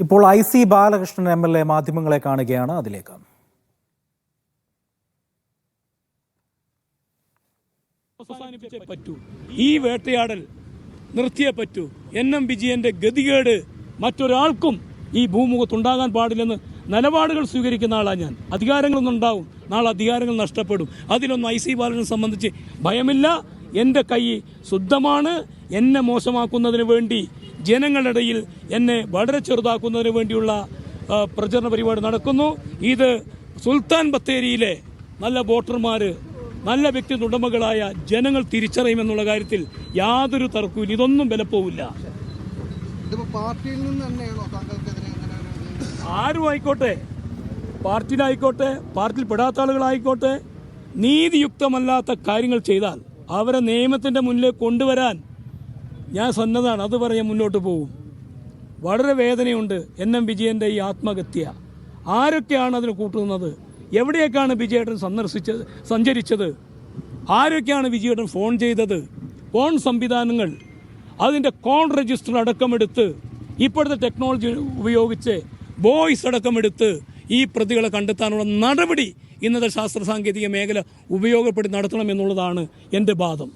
ഇപ്പോൾ I C Balakrishnan M L A മാധ്യമങ്ങളെ കാണുകയാണ് അതിലേക്ക്. പറ്റൂ. ഈ വേട്ടയാടൽ നിർത്തിയേ പറ്റൂ. എൻ എം വിജയന്റെ ഗതികേട് മറ്റൊരാൾക്കും ഈ ഭൂമുഖത്തുണ്ടാകാൻ പാടില്ലെന്ന് നിലപാടുകൾ സ്വീകരിക്കുന്ന ആളാണ് ഞാൻ. അധികാരങ്ങളൊന്നും ഉണ്ടാവും. നാളെ അധികാരങ്ങൾ നഷ്ടപ്പെടും. അതിലൊന്നും ഐ സി ബാലനെ സംബന്ധിച്ച് ഭയമില്ല. എന്റെ കൈ ശുദ്ധമാണ്. എന്നെ മോശമാക്കുന്നതിന് വേണ്ടി ജനങ്ങളുടെ ഇടയിൽ എന്നെ വളരെ ചെറുതാക്കുന്നതിന് വേണ്ടിയുള്ള പ്രചരണ പരിപാടി നടക്കുന്നു. ഇത് സുൽത്താൻ ബത്തേരിയിലെ നല്ല വോട്ടർമാർ നല്ല വ്യക്തി ഉടമകളായ ജനങ്ങൾ തിരിച്ചറിയുമെന്നുള്ള കാര്യത്തിൽ യാതൊരു തർക്കവും ഇതൊന്നും വിലപ്പോവില്ല? ആരും ആയിക്കോട്ടെ. പാർട്ടിയിലായിക്കോട്ടെ പാർട്ടിയിൽ പെടാത്ത ആളുകളായിക്കോട്ടെ. നീതിയുക്തമല്ലാത്ത കാര്യങ്ങൾ ചെയ്താൽ അവരെ നിയമത്തിന്റെ മുന്നിലേക്ക് കൊണ്ടുവരാൻ ഞാൻ സന്നദ്ധമാണ് അത് പറഞ്ഞ് മുന്നോട്ട് പോകും വളരെ വേദനയുണ്ട് എൻ എം വിജയന്റെ ഈ ആത്മഹത്യ. ആരൊക്കെയാണ് അതിന് കൂട്ടുന്നത് എവിടെയൊക്കെയാണ് വിജയേട്ടൻ സന്ദർശിച്ചത് സഞ്ചരിച്ചത്? ആരൊക്കെയാണ് വിജയേട്ടൻ ഫോൺ ചെയ്തത്? ഫോൺ സംവിധാനങ്ങൾ. അതിന്റെ കോൺ രജിസ്റ്റർ അടക്കമെടുത്ത് ഇപ്പോഴത്തെ ടെക്നോളജി ഉപയോഗിച്ച് വോയിസ് അടക്കമെടുത്ത് ഈ പ്രതികളെ കണ്ടെത്താനുള്ള നടപടി ഇന്നത്തെ ശാസ്ത്ര സാങ്കേതിക മേഖല ഉപയോഗപ്പെടുത്തി നടത്തണം എന്നുള്ളതാണ് എന്റെ വാദം.